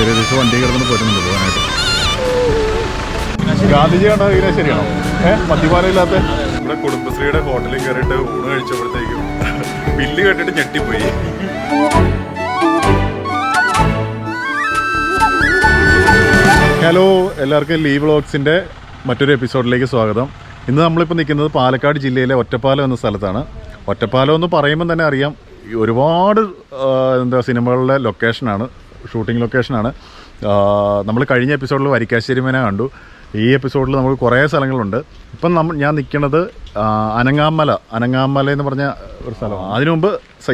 ഏകദേശം വണ്ടി കിടന്നു പോരുന്നുണ്ട് പോകാനായിട്ട്. ഗാന്ധിജി കണ്ട ശരിയാണോ ഏഹ് മദ്യപാനം ഇല്ലാത്ത നമ്മുടെ കുടുംബശ്രീയുടെ ഹോട്ടലിൽ കയറിയിട്ട് ഊണ് കഴിച്ചപ്പോഴത്തേക്കും ബില്ല് കേട്ടിട്ട് ഞെട്ടിപ്പോയി. ഹലോ എല്ലാവർക്കും ലീവ് വ്ളോഗ്സിന്റെ മറ്റൊരു എപ്പിസോഡിലേക്ക് സ്വാഗതം. ഇന്ന് നമ്മളിപ്പോൾ നിൽക്കുന്നത് പാലക്കാട് ജില്ലയിലെ ഒറ്റപ്പാലം എന്ന സ്ഥലത്താണ്. ഒറ്റപ്പാലം എന്ന് പറയുമ്പോൾ തന്നെ അറിയാം ഒരുപാട് എന്താ സിനിമകളുടെ ലൊക്കേഷനാണ്. ഷൂട്ടിംഗ് ലൊക്കേഷനാണ്. നമ്മൾ കഴിഞ്ഞ എപ്പിസോഡിൽ വരിക്കാശ്ശേരി മേന കണ്ടു. ഈ എപ്പിസോഡിൽ നമുക്ക് കുറേ സ്ഥലങ്ങളുണ്ട്. ഇപ്പം നമ്മൾ ഞാൻ നിൽക്കുന്നത് അനങ്ങാമല. അനങ്ങാമല എന്ന് പറഞ്ഞ ഒരു സ്ഥലമാണ്. അതിനുമുമ്പ്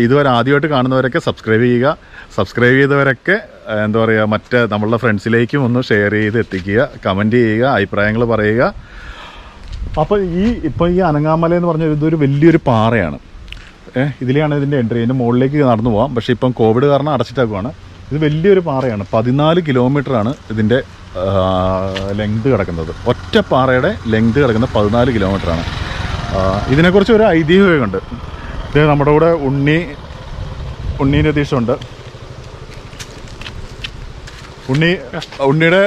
ഇതുവരെ ആദ്യമായിട്ട് കാണുന്നവരൊക്കെ സബ്സ്ക്രൈബ് ചെയ്യുക. സബ്സ്ക്രൈബ് ചെയ്തവരൊക്കെ എന്താ പറയുക മറ്റ് നമ്മളുടെ ഫ്രണ്ട്സിലേക്കും ഒന്ന് ഷെയർ ചെയ്ത് എത്തിക്കുക. കമന്റ് ചെയ്യുക അഭിപ്രായങ്ങൾ പറയുക. അപ്പോൾ ഈ ഇപ്പോൾ ഈ അനങ്ങാമല എന്ന് പറഞ്ഞ ഇതൊരു വലിയൊരു പാറയാണ്. ഇതിലെയാണ് ഇതിന്റെ എൻട്രി. ഇതിന്റെ മുകളിലേക്ക് നടന്നു പോകാം പക്ഷേ ഇപ്പം കോവിഡ് കാരണം അടച്ചിട്ടേക്കുവാണ്. ഇത് വലിയൊരു പാറയാണ്. പതിനാല് കിലോമീറ്ററാണ് ഇതിന്റെ ലെങ്ത് കിടക്കുന്നത്. ഒറ്റ പാറയുടെ ലെങ്ത് കിടക്കുന്നത് പതിനാല് കിലോമീറ്ററാണ്. ഇതിനെക്കുറിച്ച് ഒരു ഐതിഹ്യമൊക്കെ ഉണ്ട് ഇത് നമ്മുടെ കൂടെ ഉണ്ണി ഉണ്ണി രതീഷുണ്ട് ഉണ്ണി ഉണ്ണിയുടെ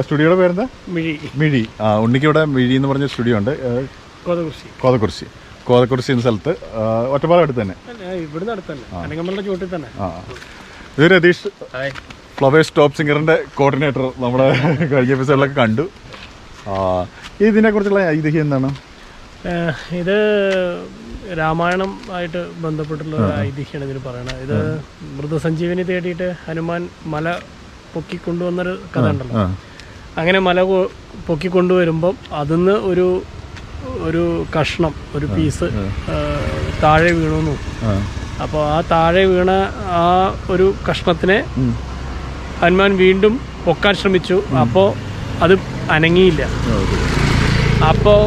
സ്റ്റുഡിയോയുടെ പേരെന്താ? മിഴി. മിഴി. ആ ഉണ്ണിക്ക് ഇവിടെ മിഴി എന്ന് പറഞ്ഞ സ്റ്റുഡിയോ ഉണ്ട്. കോതകുറിശി കോതകുറിശി കോതക്കുറിശി എന്ന സ്ഥലത്ത് ഒറ്റപ്പാലം അടുത്ത് തന്നെ. ഇവിടുന്ന് അനങ്ങമ്മളുടെ ചൂട്ടിൽ തന്നെ. ആ. ഇത് രതീഷ് ഫ്ലവേഴ്സ് ടോപ്പ് സിംഗറിന്റെ കോർഡിനേറ്റർ നമ്മുടെ കഴിഞ്ഞ എപ്പിസോഡിലൊക്കെ കണ്ടു. ആ ഇതിനെക്കുറിച്ചുള്ള ഐതിഹ്യം എന്താണ്? ഇത് രാമായണം ആയിട്ട് ബന്ധപ്പെട്ടുള്ള ഒരു ഐതിഹ്യമാണ് ഇതിന് പറയുന്നത് ഇത് മൃതസഞ്ജീവനി തേടിയിട്ട് ഹനുമാൻ മല പൊക്കിക്കൊണ്ടുവന്നൊരു കഥ ഉണ്ടല്ലോ. അങ്ങനെ മല പൊക്കി പൊക്കിക്കൊണ്ടുവരുമ്പം അതിന്ന് ഒരു ഒരു കഷ്ണം ഒരു പീസ് താഴെ വീണു. അപ്പോൾ ആ താഴെ വീണ ആ ഒരു കഷ്ണത്തിനെ ഹനുമാൻ വീണ്ടും പൊക്കാൻ ശ്രമിച്ചു. അപ്പോൾ അത് അനങ്ങിയില്ല. അപ്പോൾ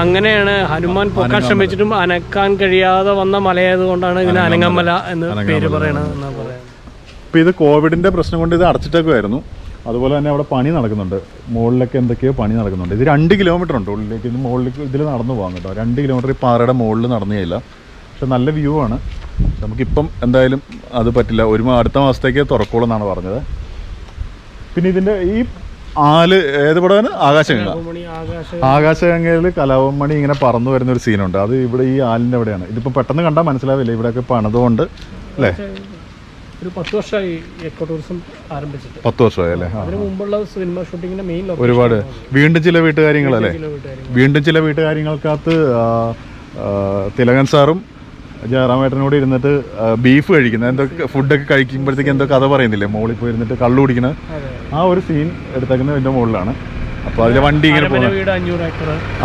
അങ്ങനെയാണ് ഹനുമാൻ പൊക്കാൻ ശ്രമിച്ചിട്ടും അനക്കാൻ കഴിയാതെ വന്ന മലയായത് കൊണ്ടാണ് ഇതിന് അനങ്ങമല എന്ന് പേര് പറയണത് പറയുന്നത് ഇപ്പം ഇത് കോവിഡിന്റെ പ്രശ്നം കൊണ്ട് ഇത് അടച്ചിട്ടേക്കുമായിരുന്നു അതുപോലെ തന്നെ അവിടെ പണി നടക്കുന്നുണ്ട്. മുകളിലൊക്കെ എന്തൊക്കെയോ പണി നടക്കുന്നുണ്ട്. ഇത് രണ്ട് കിലോമീറ്റർ ഉണ്ട് ഉള്ളിലേക്ക്. ഇത് മുകളിലേക്ക് ഇതിൽ നടന്നു പോകാം കേട്ടോ. രണ്ട് കിലോമീറ്റർ ഈ പാറയുടെ മുകളിൽ നടന്നു കഴിയില്ല പക്ഷെ നല്ല വ്യൂ ആണ്. നമുക്കിപ്പം എന്തായാലും അത് പറ്റില്ല. ഒരു അടുത്ത മാസത്തേക്ക് തുറക്കുള്ളൂ എന്നാണ് പറഞ്ഞത്. പിന്നെ ഇതിന്റെ ഈ ആൽ ഏത് പടമാണ് ആകാശഗംഗ. ആകാശ ആകാശഗംഗയിൽ കലാവമണി ഇങ്ങനെ പറന്നു വരുന്ന ഒരു സീനുണ്ട് അത് ഇവിടെ ഈ ആലിന്റെ എവിടെയാണ് ഇതിപ്പോൾ പെട്ടെന്ന് കണ്ടാൽ മനസ്സിലാവില്ല. ഇവിടെയൊക്കെ പണിതുകൊണ്ട് അല്ലേ? ഒരു പത്ത് വർഷമായി എക്കോ ടൂറിസം ആരംഭിച്ചിട്ട്. പത്ത് വർഷമായി അല്ലേ? ആ അതിന് മുമ്പുള്ള സിനിമ ഷൂട്ടിങ്ങിന്റെ മെയിൻ ഒരുപാട്. വീണ്ടും ചില വീട്ടുകാര്യങ്ങളല്ലേ? വീണ്ടും ചില വീട്ടുകാര്യങ്ങൾക്കകത്ത് തിലകൻ സാറും ജയറാമേട്ടനോട് ഇരുന്നിട്ട് ബീഫ് കഴിക്കുന്നത് എന്തൊക്കെ ഫുഡൊക്കെ കഴിക്കുമ്പോഴത്തേക്ക് എന്തോ കഥ പറയുന്നില്ലേ? മുകളിൽ പോയി ഇരുന്നിട്ട് കള്ളു കുടിക്കുന്നത് ആ ഒരു സീൻ എടുത്തേക്കുന്നത് എന്റെ മുകളിലാണ്. അപ്പോൾ അതിലെ വണ്ടി ഇങ്ങനെ പോകുന്നത്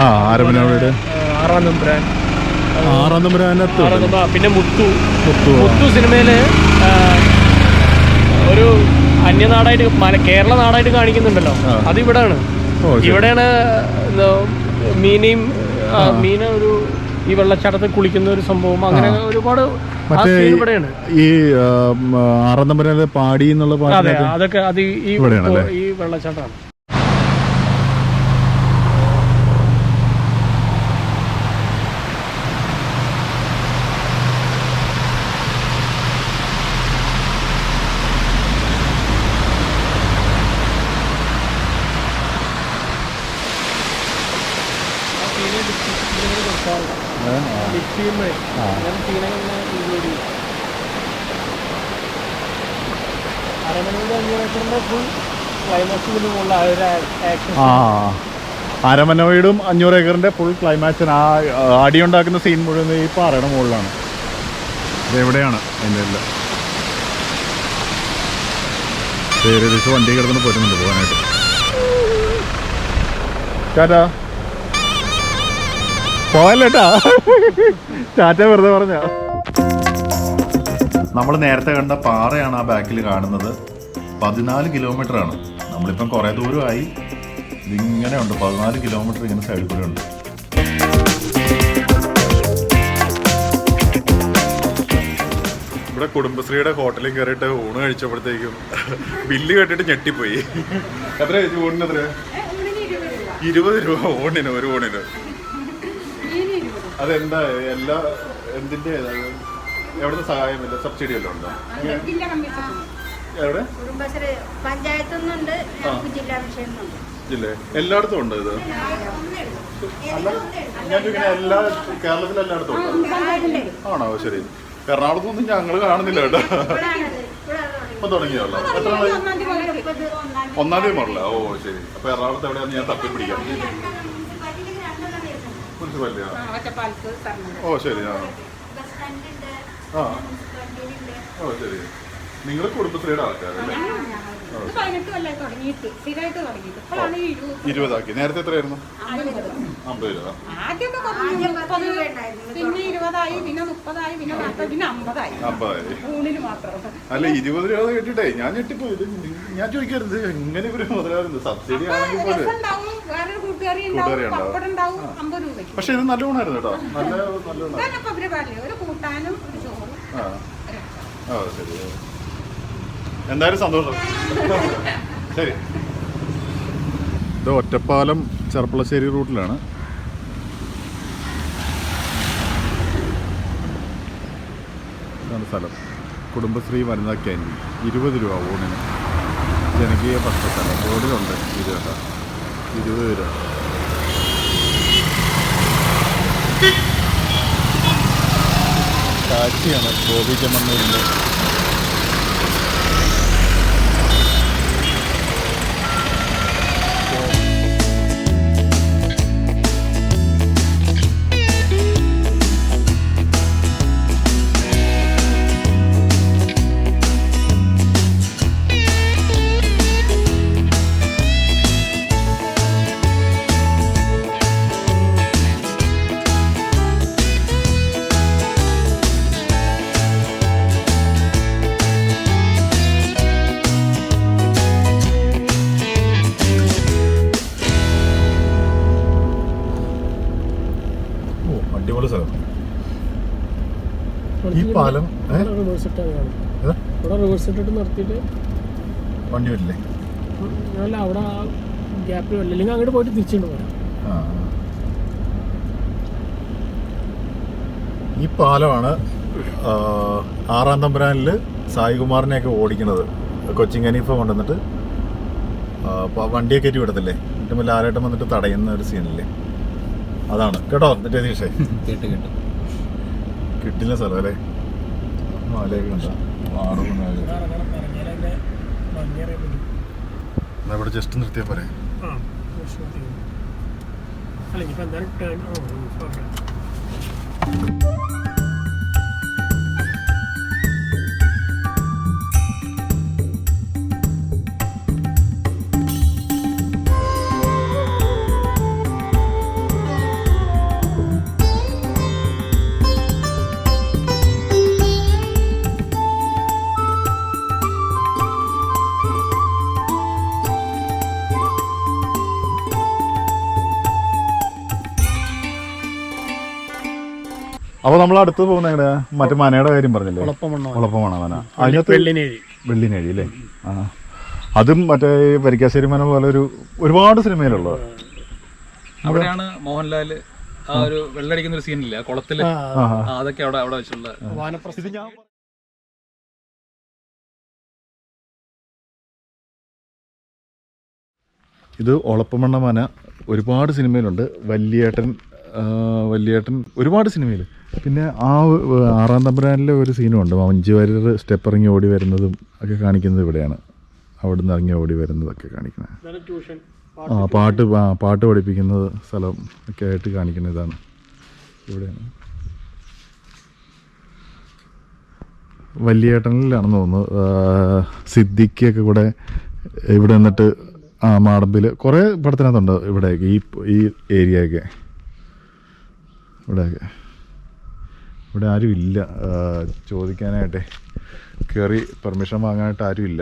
ആ ആരമന വീട്. ആറാം നമ്പുരാൻ. ആറാം നമ്പരാനത്ത് പിന്നെ മുത്തു. മുത്തു മുത്തു സിനിമയിൽ ഒരു അന്യനാടായിട്ട് മല കേരള നാടായിട്ട് കാണിക്കുന്നുണ്ടല്ലോ. അത് ഇവിടെയാണ് ഇവിടെയാണ് മീനയും മീന ഒരു ഈ വെള്ളച്ചാട്ടത്തിൽ കുളിക്കുന്ന ഒരു സംഭവം. അങ്ങനെ ഒരുപാട് മറ്റേ ഈ- ഉം, പാടി എന്നുള്ള അതെ അതൊക്കെ അത്? ഈ വെള്ളച്ചാട്ടമാണ്. അരമനയുടെ അഞ്ഞൂറ് ഏക്കറിന്റെ ഫുൾ ക്ലൈമാക്സിന് മുകളിൽ ആ ഒരു ആക്ഷൻ ആ അരമന വീടും അഞ്ഞൂറ് ഏക്കറിന്റെ ഫുൾ ക്ലൈമാക്സിന് ആ അടി ഉണ്ടാക്കുന്ന സീൻ മുഴുവൻ ഈ പാറയുടെ മുകളിലാണ്. ഇതെവിടെയാണ്? അതിന്റെ എല്ലാം ഏകദേശം വണ്ടി കിടന്ന് പോരുന്നുണ്ട് പോകാനായിട്ട്. ടാറ്റാ. പോവല്ലേട്ടാ ടാറ്റ വെറുതെ പറഞ്ഞ. നമ്മൾ നേരത്തെ കണ്ട പാറയാണ് ആ ബാക്കിൽ കാണുന്നത്. പതിനാല് കിലോമീറ്റർ ആണ് നമ്മളിപ്പം കുറേ ദൂരമായി. ഇതിങ്ങനെ ഉണ്ട് പതിനാല് കിലോമീറ്റർ ഇങ്ങനെ സൈഡിൽ കൂടെ ഉണ്ട്. ഇവിടെ കുടുംബശ്രീയുടെ ഹോട്ടലിൽ കയറിയിട്ട് ഊണ് കഴിച്ചപ്പോഴത്തേക്കും ബില്ല് കേട്ടിട്ട് ഞെട്ടിപ്പോയി. എത്ര ഊണിന് എത്ര ഇരുപത് രൂപ. ഊണിന് ഒരു ഊണിന്. അതെന്താ? എല്ലാ എന്തിന്റെ എവിടുത്തെ സഹായമില്ല സബ്സിഡി എല്ലാം ഉണ്ടോ? എവിടെ? കുടുംബശ്രീ പഞ്ചായത്തു നിന്നുണ്ട് ഞങ്ങൾക്ക് ജില്ലാ എല്ലായിടത്തും ഉണ്ട് ഇത്? ഞാൻ എല്ലാ കേരളത്തിലും എല്ലായിടത്തും ഉണ്ടോ? ആണോ? ശരി. എറണാകുളത്തൊന്നും ഞങ്ങൾ കാണുന്നില്ല കേട്ടോ. ഇപ്പൊ തുടങ്ങിയല്ലോ എത്ര ഒന്നാം തീയതി മുതല ഓ ശരി. അപ്പൊ എറണാകുളത്ത് എവിടെയാന്ന് ഞാൻ തപ്പി പിടിക്കാം. മുനിസിപ്പാലിറ്റി ആ ഓ ശരി ആ. ആ. ഓ ശരി. നിങ്ങൾ കുടുംബശ്രീയുടെ ആൾക്കാരല്ലേ? പതിനെട്ട് കൊല്ലം തുടങ്ങിയിട്ട്. സ്ഥിരമായിട്ട് തുടങ്ങിയിട്ട്. ഇപ്പോഴാണ് ഈ ഇരുപത് ഇരുപതാക്കി. നേരത്തെ എത്രയായിരുന്നു? അമ്പത്. രൂപ. ആദ്യമൊക്കെ കുറഞ്ഞു മുപ്പത് പിന്നെ ഇരുപതായി പിന്നെ മുപ്പതായി പിന്നെ നാൽപ്പത് പിന്നെ അമ്പതായി. അമ്പതായി. ഊണിന് മാത്രം. അല്ല ഇരുപത് രൂപ കേട്ടിട്ടേ ഞാൻ ഞെട്ടിപ്പോ ഇത് ഞാൻ ചോദിക്കരുത്. എങ്ങനെ ഇവർ മുതലാകുന്നത് സബ്സിഡി ആണെങ്കിൽ വേറൊരു കൂട്ടുകാരി കൂട്ടുകാരി ഉണ്ടാവും. ഉണ്ടാവും. പപ്പടം ഉണ്ടാവും അമ്പത് രൂപയ്ക്ക്. പക്ഷെ ഇത് നല്ല ഗുണമായിരുന്നു കേട്ടോ നല്ല നല്ല ഒരു കൂട്ടാനും ഒരു ചോറും ആ. ഒരു ആ ശരി. എന്തായാലും സന്തോഷം. ശരി. ഇത് ഒറ്റപ്പാലം ചെറുപ്പളശ്ശേരി റൂട്ടിലാണ്. സ്ഥലം. കുടുംബശ്രീ വനിതാ ക്യാന്റീൻ. ഇരുപത് രൂപ ഊണിന്. ജനകീയ ഭക്ഷണശാല. റോഡിലുണ്ട് ഇരുപത് ഇരുപത് രൂപ. കാറ്റിയാണ് ഗോപി ചെമ്മണ്ണൂരിന്റെ അടിപൊളി സ്ഥലം. ഈ പാലം വണ്ടി വരില്ലേ? അല്ല അവിടെ ഗ്യാപ്പിൽ വരില്ല? അല്ലെങ്കിൽ അങ്ങോട്ട് പോയിട്ട് തിരിച്ചുകൊണ്ട് പോരാം ഈ പാലമാണ് ആറാം തമ്പുരാനിൽ സായികുമാറിനെയൊക്കെ ഓടിക്കുന്നത്. കൊച്ചിൻ കനീഫ കൊണ്ടുവന്നിട്ട് വണ്ടിയെ കയറ്റി വിടത്തില്ലേ? എന്നിട്ട് ലാലേട്ടൻ വന്നിട്ട് തടയുന്ന ഒരു സീനില്ലേ അതാണ്. കേട്ടോ? രതീഷേ കേട്ട് കേട്ടു. കിട്ടില്ല സ്ഥലം അല്ലേ? മാലയൊക്കെ എന്നാ ഇവിടെ ജസ്റ്റ് നിർത്തിയാൽ പോരെ. അല്ല ഇനിയിപ്പോൾ എന്തായാലും അപ്പോൾ നമ്മൾ അടുത്ത് പോകുന്ന എങ്ങനെ മറ്റേ മനയുടെ കാര്യം പറഞ്ഞില്ലേ? ഉളപ്പമണ മന. അതിനകത്ത് വെള്ളിനേഴി. വെള്ളിനഴി അല്ലേ? ആ. അതും മറ്റേ വരിക്കാശ്ശേരി മന പോലെ ഒരു ഒരുപാട് സിനിമയിലുള്ളത്. അവിടെയാണ് മോഹൻലാൽ ആ ഒരു വെള്ളടിക്കുന്ന ഒരു സീനില്ല? കുളത്തിൽ. അതൊക്കെ അവിടെ അവിടെ വെച്ചിട്ടുള്ള ഇത് ഞാൻ ഇത് ഒളപ്പമണ്ണ മന ഒരുപാട് സിനിമയിലുണ്ട്. വല്യേട്ടൻ വല്യേട്ടൻ ഒരുപാട് സിനിമയിൽ പിന്നെ ആ ആറാം തമ്പുരാനിലെ ഒരു സീനും ഉണ്ട് മഞ്ജു വാര്യർ സ്റ്റെപ്പ് ഇറങ്ങി ഓടി വരുന്നതും ഒക്കെ കാണിക്കുന്നത് ഇവിടെയാണ്. അവിടെ നിന്ന് ഇറങ്ങി ഓടി വരുന്നതൊക്കെ കാണിക്കുന്നത്. ആ പാട്ട് പാട്ട് പഠിപ്പിക്കുന്നത് സ്ഥലം ഒക്കെ ആയിട്ട് കാണിക്കുന്ന ഇതാണ്. ഇവിടെയാണ്. വലിയേട്ടനിലാണെന്ന് തോന്നുന്നു. സിദ്ദിഖിയൊക്കെ കൂടെ ഇവിടെ നിന്നിട്ട് ആ മാടമ്പിൽ കുറേ പടത്തിനകത്തുണ്ട് ഇവിടെയൊക്കെ ഈ ഈ ഏരിയയൊക്കെ. ഇവിടെയൊക്കെ. ഇവിടെ ആരും ഇല്ല ചോദിക്കാനായിട്ടേ. കയറി പെർമിഷൻ വാങ്ങാനായിട്ട് ആരും ഇല്ല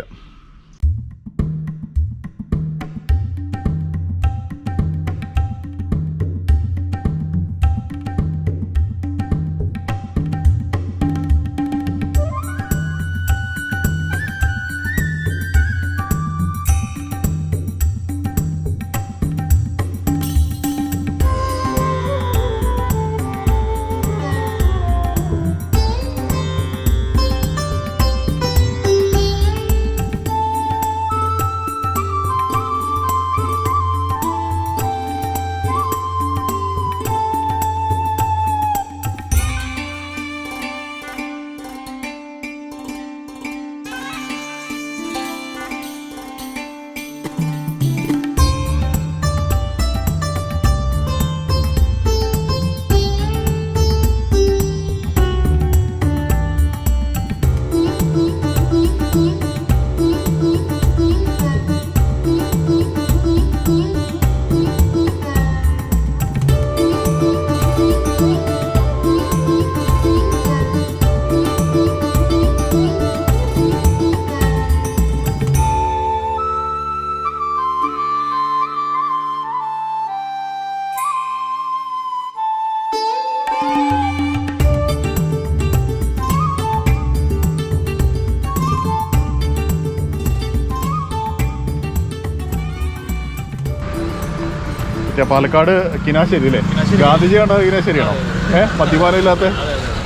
പാലക്കാട് കിനാശ്ശേരി അല്ലേ? ഗാന്ധിജി കണ്ട കിനാശ്ശേരിയാണോ? ഏഹ് മദ്യപാനം ഇല്ലാത്ത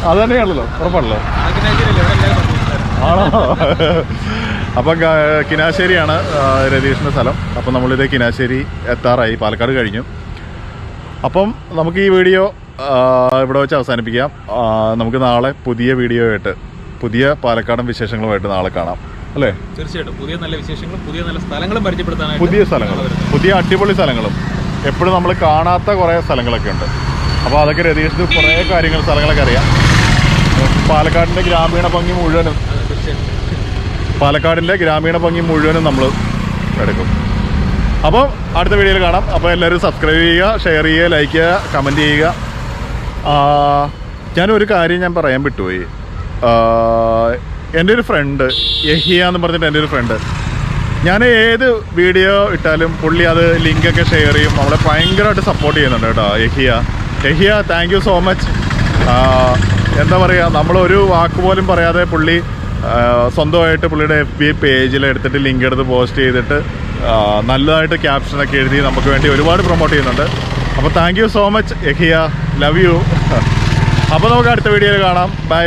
അത്. തന്നെയാണല്ലോ ഉറപ്പാണല്ലോ. ആണോ? അപ്പം കിനാശ്ശേരിയാണ് രതീഷിന്റെ സ്ഥലം. അപ്പം നമ്മളിത് കിനാശ്ശേരി എത്താറായി. പാലക്കാട് കഴിഞ്ഞു. അപ്പം നമുക്ക് ഈ വീഡിയോ ഇവിടെ വെച്ച് അവസാനിപ്പിക്കാം. നമുക്ക് നാളെ പുതിയ വീഡിയോ ആയിട്ട് പുതിയ പാലക്കാടൻ വിശേഷങ്ങളുമായിട്ട് നാളെ കാണാം. അല്ലേ? തീർച്ചയായിട്ടും. പുതിയ നല്ല വിശേഷങ്ങളും പുതിയ നല്ല സ്ഥലങ്ങളും പരിചയപ്പെടുത്താനാണ് പുതിയ സ്ഥലങ്ങളും പുതിയ അടിപൊളി സ്ഥലങ്ങളും. എപ്പോഴും നമ്മൾ കാണാത്ത കുറേ സ്ഥലങ്ങളൊക്കെ ഉണ്ട്. അപ്പോൾ അതൊക്കെ രതീഷിന് കുറേ കാര്യങ്ങൾ സ്ഥലങ്ങളൊക്കെ അറിയാം. പാലക്കാടിന്റെ ഗ്രാമീണ ഭംഗി മുഴുവനും പാലക്കാടിന്റെ ഗ്രാമീണ ഭംഗി മുഴുവനും നമ്മൾ എടുക്കും. അപ്പോൾ അടുത്ത വീഡിയോയിൽ കാണാം. അപ്പോൾ എല്ലാവരും സബ്സ്ക്രൈബ് ചെയ്യുക ഷെയർ ചെയ്യുക ലൈക്ക് ചെയ്യുക കമന്റ് ചെയ്യുക. ഞാനൊരു കാര്യം ഞാൻ പറയാൻ വിട്ടുപോയി. എന്റെ ഒരു ഫ്രണ്ട് യഹിയ എന്ന് പറഞ്ഞിട്ട് എന്റെ ഒരു ഫ്രണ്ട് ഞാൻ ഏത് വീഡിയോ ഇട്ടാലും പുള്ളി അത് ലിങ്കൊക്കെ ഷെയർ ചെയ്യും. അവളെ ഭയങ്കരമായിട്ട് സപ്പോർട്ട് ചെയ്യുന്നുണ്ട് കേട്ടോ എഹിയ എഹിയ താങ്ക് യു സോ മച്ച് എന്താ പറയുക നമ്മളൊരു വാക്ക് പോലും പറയാതെ പുള്ളി സ്വന്തമായിട്ട് പുള്ളിയുടെ എഫ് ബി പേജിൽ എടുത്തിട്ട് ലിങ്ക് എടുത്ത് പോസ്റ്റ് ചെയ്തിട്ട് നല്ലതായിട്ട് ക്യാപ്ഷനൊക്കെ എഴുതി നമുക്ക് വേണ്ടി ഒരുപാട് പ്രൊമോട്ട് ചെയ്യുന്നുണ്ട്. അപ്പോൾ thank you so much Ehiya love you അപ്പോൾ നമുക്ക് അടുത്ത വീഡിയോയിൽ കാണാം. ബൈ